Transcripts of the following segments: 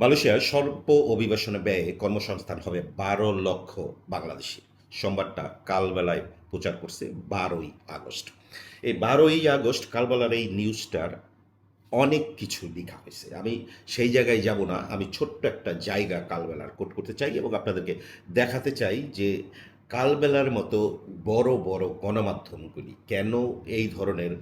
মালয়েশিয়ায় স্বল্প অভিবাসনে ব্যয়ে কর্মসংস্থান হবে বারো লক্ষ বাংলাদেশি। সোমবারটা কালবেলায় প্রচার করছে বারোই আগস্ট। এই বারোই আগস্ট কালবেলার এই নিউজটার অনেক কিছু লেখা হয়েছে। আমি সেই জায়গায় যাব না, আমি ছোট্ট একটা জায়গা কালবেলার কোট করতে চাই এবং আপনাদেরকে দেখাতে চাই যে কালবেলার মতো বড় বড় গণমাধ্যমগুলি কেন এই ধরনের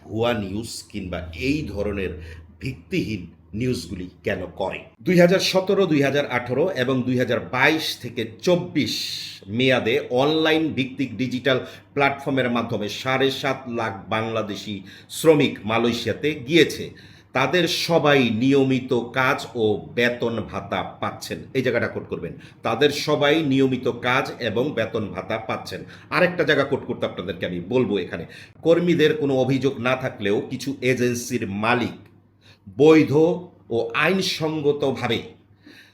ভুয়া নিউজ কিংবা এই ধরনের ভিত্তিহীন নিউজগুলি কেন করে? দুই হাজার সতেরো, দুই হাজার আঠারো এবং দুই হাজার বাইশ থেকে চব্বিশ মেয়াদে অনলাইন ভিত্তিক ডিজিটাল প্ল্যাটফর্মের মাধ্যমে সাড়ে সাত লাখ বাংলাদেশি শ্রমিক মালয়েশিয়াতে গিয়েছে। তাদের সবাই নিয়মিত কাজ ও বেতন ভাতা পাচ্ছেন। এই জায়গাটা কোট করবেন। তাদের সবাই নিয়মিত কাজ এবং বেতন ভাতা পাচ্ছেন। আরেকটা জায়গা কোট করতে আপনাদেরকে আমি বলব এখানে। কর্মীদের কোনো অভিযোগ না থাকলেও কিছু এজেন্সির মালিক বৈধ ও আইনসঙ্গতভাবে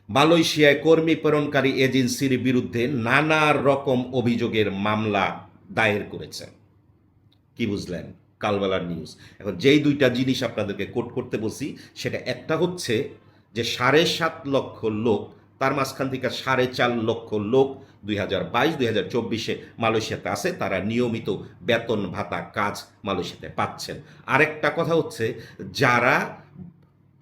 মালয়েশিয়ায় কর্মী প্রেরণকারী এজেন্সির বিরুদ্ধে নানা রকম অভিযোগের মামলা দায়ের করেছে। কি বুঝলেন? কালবেলার নিউজ। এখন যেই দুইটা জিনিস আপনাদেরকে কোট করতে বলছি, সেটা একটা হচ্ছে যে সাড়ে সাত লক্ষ লোক তার মাঝখান থেকে সাড়ে চার লক্ষ লোক দুই হাজার বাইশ, দুই হাজার চব্বিশে মালয়েশিয়াতে আছে। তারা নিয়মিত বেতন ভাতা কাজ মালয়েশিয়াতে পাচ্ছেন। আরেকটা কথা হচ্ছে, যারা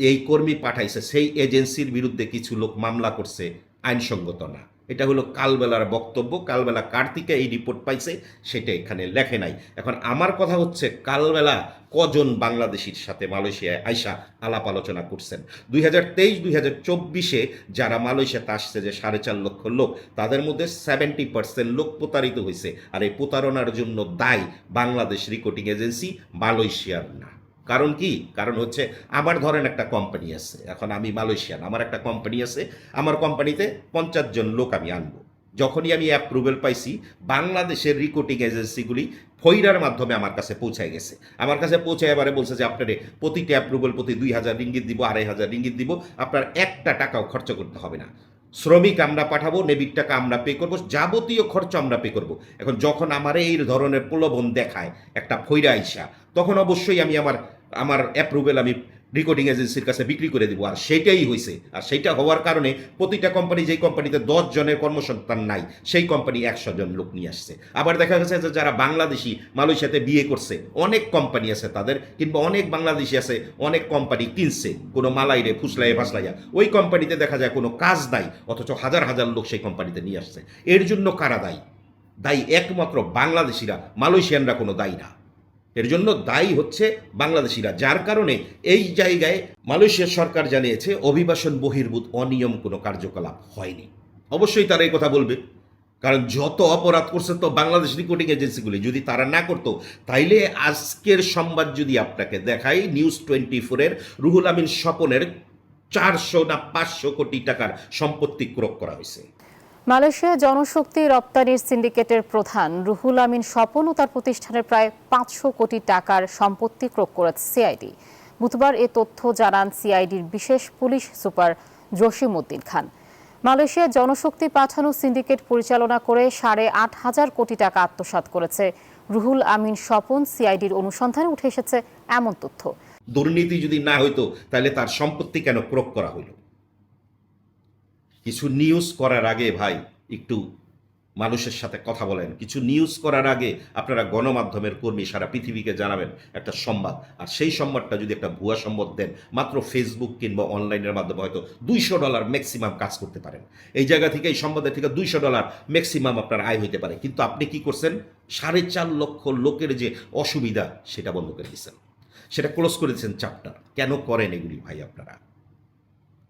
এই কর্মী পাঠাইছে, সেই এজেন্সির বিরুদ্ধে কিছু লোক মামলা করছে, আইনসঙ্গত না। এটা হলো কালবেলার বক্তব্য, কালবেলা কার থেকে এই রিপোর্ট পাইছে সেটা এখানে লেখে নাই। এখন আমার কথা হচ্ছে কালবেলা কজন বাংলাদেশির সাথে মালয়েশিয়ায় আইসা আলাপ আলোচনা করছেন? দুই হাজার তেইশ, দুই হাজার চব্বিশে যারা মালয়েশিয়াতে আসছে যে সাড়ে চার লক্ষ লোক, তাদের মধ্যে সেভেন্টি পার্সেন্ট লোক প্রতারিত হয়েছে। আর এই প্রতারণার জন্য দায়ী বাংলাদেশ রিক্রুটিং এজেন্সি মালয়েশিয়ার না। কারণ কি? কারণ হচ্ছে আমার ধরেন একটা কোম্পানি আছে, এখন আমি মালয়েশিয়ান, আমার একটা কোম্পানি আছে, আমার কোম্পানিতে পঞ্চাশ জন লোক আমি আনব। যখনই আমি অ্যাপ্রুভেল পাইছি, বাংলাদেশের রিক্রুটিং এজেন্সিগুলি ফইরার মাধ্যমে আমার কাছে পৌঁছায় গেছে। আমার কাছে পৌঁছে এবারে বলছে যে, আপনার প্রতিটি অ্যাপ্রুভেল প্রতি দুই হাজার রিঙ্গিত দিব, আড়াই হাজার রিঙ্গিত দিব, আপনার একটা টাকাও খরচ করতে হবে না। শ্রমিক আমরা পাঠাবো নেবিক টাকা আমরা পে করব, যাবতীয় খরচ আমরা পে করব। এখন যখন আমার এই ধরনের প্রলোভন দেখায় একটা ফইরা আইসা, তখন অবশ্যই আমি আমার আমার অ্যাপ্রুভেল আমি রেকর্ডিং এজেন্সির কাছে বিক্রি করে দিব। আর সেটাই হয়েছে আর সেইটা হওয়ার কারণে প্রতিটা কোম্পানি যেই কোম্পানিতে দশ জনের কর্মসংস্থান নাই, সেই কোম্পানি একশো জন লোক নিয়ে আসছে। আবার দেখা গেছে যে যারা বাংলাদেশি মালয়েশিয়াতে বিয়ে করছে, অনেক কোম্পানি আছে তাদের, কিংবা অনেক বাংলাদেশি আছে, অনেক কোম্পানি কিনছে, কোনো মালাইরে ফুসলাইয়ে ফাসলাইয়া। ওই কোম্পানিতে দেখা যায় কোনো কাজ নাই, অথচ হাজার হাজার লোক সেই কোম্পানিতে নিয়ে আসছে। এর জন্য কারা দায়ী? দায়ী একমাত্র বাংলাদেশিরা, মালয়েশিয়ানরা কোনো দায়ী না। এর জন্য দায়ী হচ্ছে বাংলাদেশিরা, যার কারণে এই জায়গায় মালয়েশিয়া সরকার জানিয়েছে অভিবাসন বহির্ভূত, অনিয়ম কোনো কার্যকলাপ হয়নি। অবশ্যই তারা এই কথা বলবে, কারণ যত অপরাধ করছে তো বাংলাদেশ রিক্রুটিং এজেন্সিগুলি যদি তারা না করতো, তাইলে আজকের সংবাদ যদি আপনাকে দেখাই, নিউজ টোয়েন্টি ফোরের রুহুল আমিন স্বপনের চারশো না পাঁচশো কোটি টাকার সম্পত্তি ক্রোক করা হয়েছে। মালয়েশিয়া জনশক্তি রপ্তানির সিন্ডিকেটের প্রধান রুহুল আমিন স্বপন ও তার প্রতিষ্ঠানের প্রায় পাঁচশো কোটি টাকার সম্পত্তি ক্রোক করেছে সিআইডি। বুধবার এ তথ্য জানান সিআইডির বিশেষ police super Jasim Uddin Khan. Malaysia জনশক্তি পাঠানো সিন্ডিকেট পরিচালনা করে সাড়ে আট হাজার কোটি টাকা আত্মসাৎ করেছে। রুহুল আমিন স্বপন সিআইডির অনুসন্ধানে উঠে এসেছে এমন তথ্য। দুর্নীতি যদি না হইতো, তাহলে তার সম্পত্তি কেন ক্রোক করা হইল? কিছু নিউজ করার আগে ভাই, একটু মানুষের সাথে কথা বলেন। কিছু নিউজ করার আগে আপনারা গণমাধ্যমের কর্মী সারা পৃথিবীকে জানাবেন একটা সংবাদ আর সেই সংবাদটা যদি একটা ভুয়া সংবাদ দেন, মাত্র ফেসবুক কিংবা অনলাইনের মাধ্যমে হয়তো দুইশো ডলার ম্যাক্সিমাম কাজ করতে পারেন। এই জায়গা থেকে, এই সম্বাদের থেকে দুইশো ডলার ম্যাক্সিমাম আপনার আয় হইতে পারে। কিন্তু আপনি কি করছেন? সাড়ে চার লক্ষ লোকের যে অসুবিধা, সেটা বন্ধ করে দিচ্ছেন। সেটা ক্লোজ করে দিচ্ছেন চাপটার কেন করেন এগুলি ভাই আপনারা?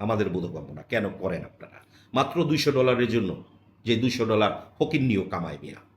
আমাদের বোধগম্য না। কেন করেন আপনারা? মাত্র দুইশো ডলারের জন্য যে দুইশো ডলার ফকিন্নিও কামায় মিয়া।